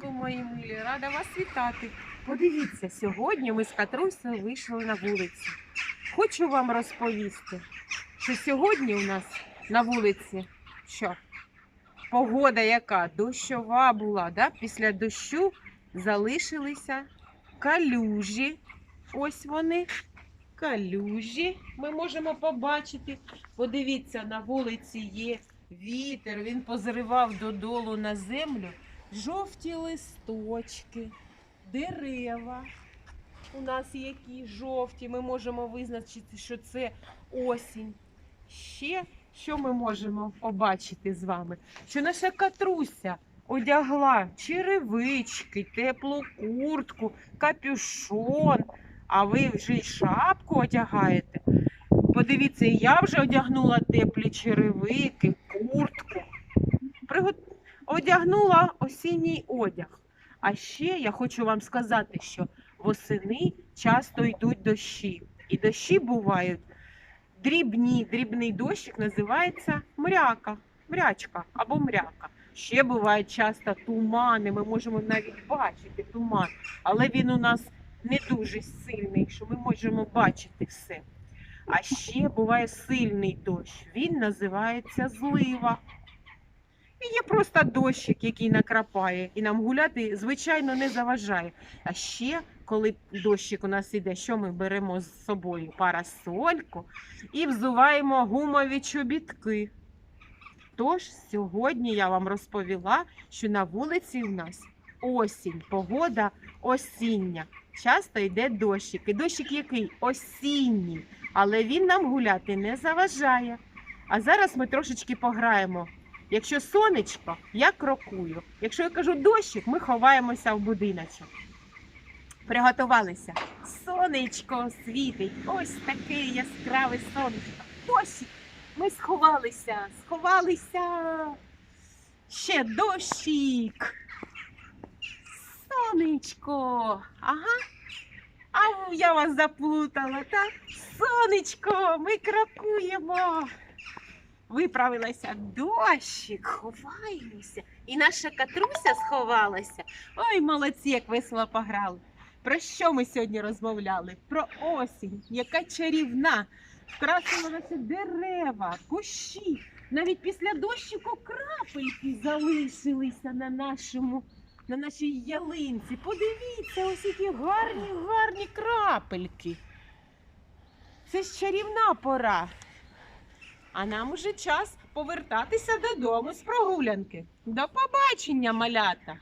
Мої милі, рада вас вітати. Подивіться, сьогодні ми з Катрусею вийшли на вулицю. Хочу вам розповісти, що сьогодні у нас на вулиці що? Погода яка? Дощова була, да? після дощу залишилися калюжі. Ось вони, калюжі. Ми можемо побачити. Подивіться, на вулиці є вітер, він позривав додолу на землю жовті листочки, дерева. У нас які жовті, ми можемо визначити, що це осінь. Ще що ми можемо побачити з вами? Що наша катруся одягла черевички, теплу куртку, капюшон, а ви вже й шапку одягаєте. Подивіться, я вже одягнула теплі черевики, одягнула осінній одяг. А ще я хочу вам сказати, що восени часто йдуть дощі. І дощі бувають дрібні. Дрібний дощик називається мряка, мрячка або мряка. Ще бувають часто тумани. Ми можемо навіть бачити туман, але він у нас не дуже сильний, що ми можемо бачити все. А ще буває сильний дощ. Він називається злива. Є просто дощик, який накрапає, і нам гуляти, звичайно, не заважає. А ще, коли дощик у нас іде, що ми беремо з собою? Парасольку і взуваємо гумові чобітки. Тож сьогодні я вам розповіла, що на вулиці у нас осінь, погода осіння. Часто йде дощик. І дощик який? Осінній. Але він нам гуляти не заважає. А зараз ми трошечки пограємо. Якщо сонечко, я крокую. Якщо я кажу дощик, ми ховаємося в будиночок. Приготувалися. Сонечко світить. Ось таке яскраве сонечко. Дощик. Ми сховалися, сховалися. Ще дощик. Сонечко. Ага. А я вас заплутала, так? Сонечко, ми крокуємо. Виправилася дощик, ховаємося. І наша катруся сховалася. Ой, молодці, як весело пограли. Про що ми сьогодні розмовляли? Про осінь, яка чарівна. Вкрасила наші дерева, кущі. Навіть після дощику крапельки залишилися на нашому, на нашій ялинці. Подивіться, ось які гарні, гарні крапельки. Це ж чарівна пора. А нам уже час повертатися додому з прогулянки. До побачення, малята!